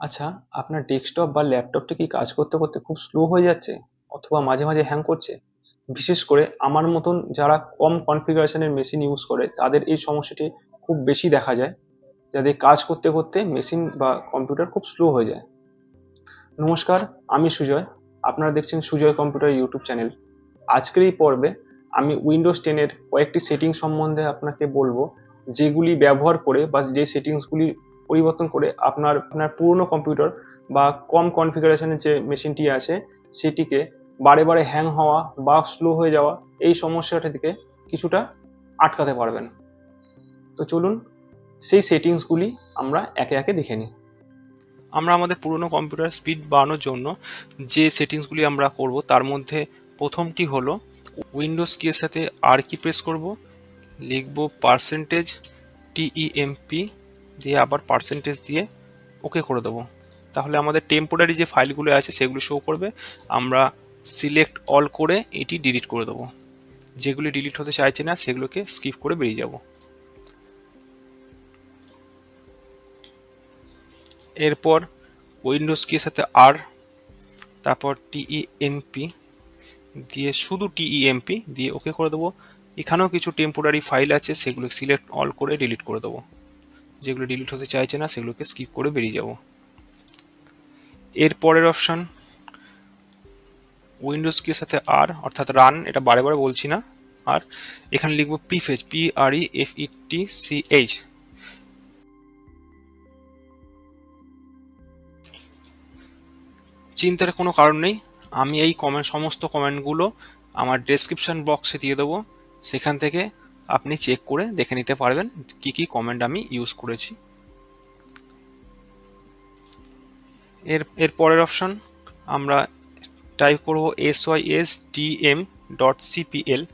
আচ্ছা আপনার ডেস্কটপ বা ল্যাপটপটি কি কাজ করতে করতে খুব স্লো হয়ে যাচ্ছে? অথবা মাঝে মাঝে হ্যাং করছে? বিশেষ করে আমার মতন যারা কম কনফিগারেশনের মেশিন ইউজ করে, তাদের এই সমস্যাটি খুব বেশি দেখা যায়। যাদের কাজ করতে করতে মেশিন বা কম্পিউটার খুব স্লো হয়ে যায়। নমস্কার, আমি সুজয়। আপনারা দেখছেন সুজয় কম্পিউটার ইউটিউব চ্যানেল আজকের এই পর্বে আমি উইন্ডোজ টেনের কয়েকটি সেটিং সম্বন্ধে আপনাকে বলব, যেগুলি ব্যবহার করে বা যে সেটিংসগুলি পরিবর্তন করে আপনার আপনার পুরনো কম্পিউটার বা কম কনফিগারেশনের যে মেশিনটি আছে, সেটিকে বারে বারে হ্যাং হওয়া বা স্লো হয়ে যাওয়া, এই সমস্যাটা থেকে কিছুটা আটকাতে পারবেন। তো চলুন, সেই সেটিংসগুলি আমরা একে একে দেখে নিই। আমরা আমাদের পুরনো কম্পিউটার স্পিড বাড়ানোর জন্য যে সেটিংসগুলি আমরা করব, তার মধ্যে প্রথমটি হলো উইন্ডোজ কিয়ের সাথে আর কি প্রেস করব, লিখব পার্সেন্টেজ টিইএমপি দিয়ে আবার পার্সেন্টেজ দিয়ে ওকে করে দেবো। তাহলে আমাদের টেম্পোরারি যে ফাইলগুলো আছে সেগুলো শো করবে। আমরা সিলেক্ট অল করে এটি ডিলিট করে দেবো। যেগুলি ডিলিট হতে চাইছে না, সেগুলোকে স্কিপ করে বেরিয়ে যাব। এরপর উইন্ডোজ কির সাথে আর তারপর টিইএমপি দিয়ে শুধু টিইএমপি দিয়ে ওকে করে দেবো। এখানেও কিছু টেম্পোরারি ফাইল আছে, সেগুলো সিলেক্ট অল করে ডিলিট করে দেবো। যেগুলো ডিলিট হতে চাইছে না, সেগুলোকে স্কিপ করে বেরিয়ে যাব। এর পরের অপশান উইন্ডোজ কির সাথে আর অর্থাৎ রান এটা বারে বারে বলছি না, আর এখানে লিখব prefetch P R E F E T C H চিন্তার কোনো কারণ নেই, আমি এই কমেন্ট সমস্ত কমেন্টগুলো আমার ডেসক্রিপশন বক্সে দিয়ে দেবো, সেখান থেকে আপনি চেক করে দেখে নিতে পারবেন কি কি কমেন্ট আমি ইউজ করেছি। এর এর পরের অপশন আমরা টাইপ করব S Y S D M dot CPL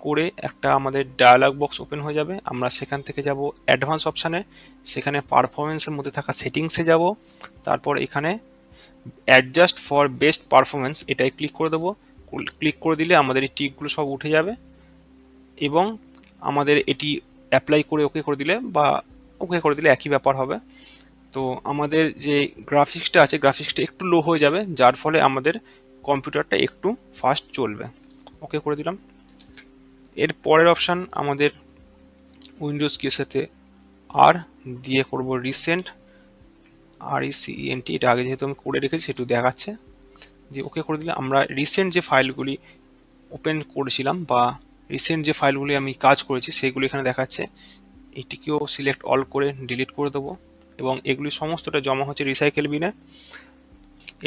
করে একটা আমাদের ডায়ালগ বক্স ওপেন হয়ে যাবে। আমরা সেখান থেকে যাব অ্যাডভান্স অপশানে সেখানে পারফরমেন্সের মধ্যে থাকা সেটিংসে যাব। তারপর এখানে অ্যাডজাস্ট ফর বেস্ট পারফরমেন্স এটাই ক্লিক করে দেবো। ক্লিক করে দিলে আমাদের এই টিকগুলো সব উঠে যাবে এবং আমাদের এটি অ্যাপ্লাই করে ওকে করে দিলে বা ওকে করে দিলে একই ব্যাপার হবে। তো আমাদের যে গ্রাফিক্সটা আছে গ্রাফিক্সটা একটু লো হয়ে যাবে, যার ফলে আমাদের কম্পিউটারটা একটু ফাস্ট চলবে। ওকে করে দিলাম। এর পরের অপশান আমাদের উইন্ডোজ কির সাথে আর দিয়ে করব রিসেন্ট আর ইসিএনটি এটা আগে যেহেতু আমি করে রেখেছি সেটু দেখাচ্ছে। দিয়ে ওকে করে দিলে আমরা রিসেন্ট যে ফাইলগুলি ওপেন করেছিলাম বা রিসেন্ট যে ফাইলগুলি আমি কাজ করেছি, সেগুলি এখানে দেখাচ্ছে। এটিকেও সিলেক্ট অল করে ডিলিট করে দেবো এবং এগুলি সমস্তটা জমা হচ্ছে রিসাইকেল বিনে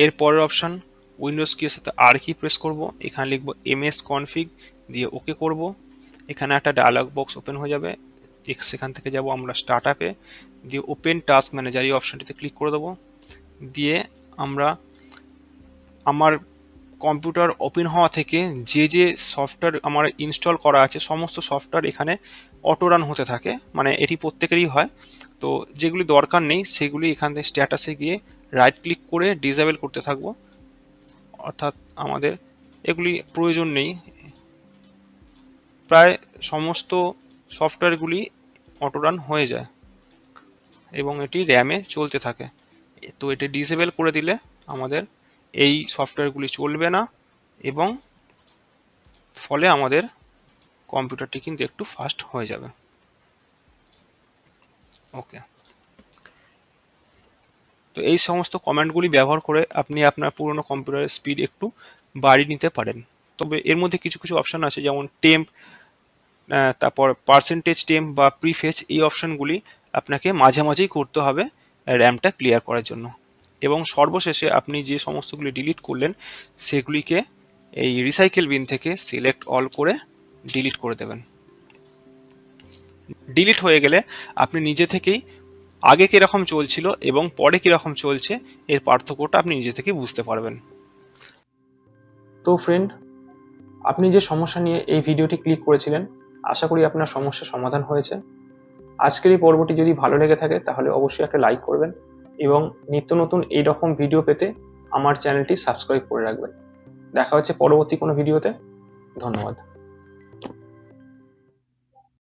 এর পরের অপশান উইন্ডোজ কির সাথে আর কি প্রেস করব। এখানে লিখব এমএস কনফিগ দিয়ে ওকে করব। এখানে একটা ডায়ালগ বক্স ওপেন হয়ে যাবে। সেখান থেকে যাব আমরা স্টার্ট আপে দিয়ে ওপেন টাস্ক ম্যানেজার এই অপশানটিতে ক্লিক করে দেবো। দিয়ে আমরা আমার কম্পিউটার ওপেন হওয়া থেকে যে যে সফটওয়্যার আমার ইনস্টল করা আছে, সমস্ত সফটওয়্যার এখানে অটো রান হতে থাকে। মানে এটি প্রত্যেকেরই হয়। তো যেগুলি দরকার নেই, সেগুলি এখান থেকে স্ট্যাটাসে গিয়ে রাইট ক্লিক করে ডিসেবল করতে থাকব। অর্থাৎ আমাদের এগুলি প্রয়োজন নেই। প্রায় সমস্ত সফটওয়্যারগুলি অটো রান হয়ে যায় এবং এটি র্যামে চলতে থাকে। তো এটি ডিসেবল করে দিলে আমাদের এই সফটওয়্যারগুলি চলবে না এবং ফলে আমাদের কম্পিউটারটি কিন্তু একটু ফাস্ট হয়ে যাবে। ওকে। তো এই সমস্ত কমেন্টগুলি ব্যবহার করে আপনি আপনার পুরনো কম্পিউটারের স্পিড একটু বাড়িয়ে নিতে পারেন। তবে এর মধ্যে কিছু কিছু অপশান আছে, যেমন টেম্প তারপর পার্সেন্টেজ টেম্প বা প্রিফেচ এই অপশানগুলি আপনাকে মাঝে মাঝেই করতে হবে র্যামটা ক্লিয়ার করার জন্য। এবং সর্বশেষে আপনি যে সমস্তগুলি ডিলিট করলেন, সেগুলিকে এই রিসাইকেল বিন থেকে সিলেক্ট অল করে ডিলিট করে দেবেন। ডিলিট হয়ে গেলে আপনি নিজে থেকেই আগে কীরকম চলছিল এবং পরে কীরকম চলছে, এর পার্থক্যটা আপনি নিজে থেকেই বুঝতে পারবেন। তো ফ্রেন্ড আপনি যে সমস্যা নিয়ে এই ভিডিওটি ক্লিক করেছিলেন, আশা করি আপনার সমস্যার সমাধান হয়েছে। আজকের এই পর্বটি যদি ভালো লেগে থাকে, তাহলে অবশ্যই একটা লাইক করবেন। এবং নিত্য নতুন এই রকম ভিডিও পেতে আমার চ্যানেলটি সাবস্ক্রাইব করে রাখবেন। দেখা হচ্ছে পরবর্তী কোনো ভিডিওতে ধন্যবাদ।